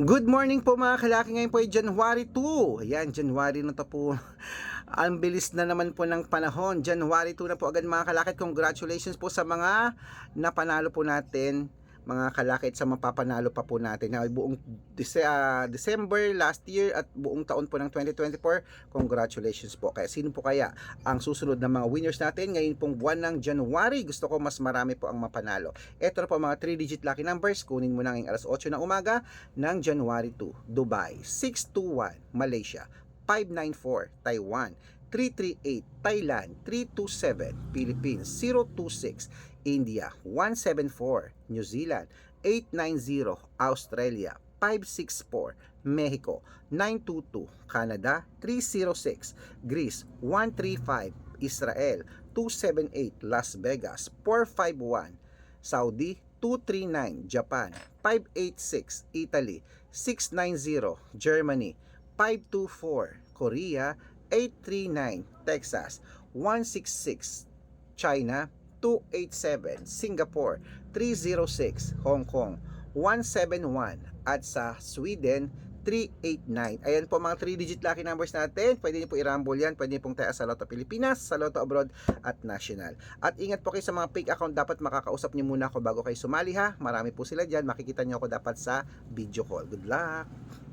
Good morning po mga kalaki. Ngayon po ay January 2. Ayan, January na to po. Ang bilis na naman po ng panahon. January 2 na po agad mga kalaki. Congratulations po sa mga napanalo po natin mga kalakit sa mapapanalo pa po natin. Na buong Dece- ah, December last year at buong taon po ng 2024 congratulations po. Kaya sino po kaya ang susunod na mga winners natin? Ngayon pong buwan ng January gusto ko mas marami po ang mapanalo. Ito na po mga 3 digit lucky numbers. Kunin mo na ngayong alas 8 ng umaga ng January 2 Dubai. 621 Malaysia. 594 Taiwan. 338 Thailand. 327 Philippines. 026 India 174 New Zealand 890 Australia 564 Mexico 922 Canada 306 Greece 135 Israel 278 Las Vegas 451 Saudi 239 Japan 586 Italy 690 Germany 524 Korea 839 Texas 166 China 287 Singapore 306 Hong Kong 171 at sa Sweden 389. Ayan po mga 3 digit lucky numbers natin. Pwede niyo po i-rumble yan. Pwede niyo pong tayo sa Lotto Pilipinas, sa Lotto Abroad at National. At ingat po kayo sa mga fake account. Dapat makakausap niyo muna ako bago kayo sumali ha. Marami po sila dyan. Makikita niyo ako dapat sa video call. Good luck!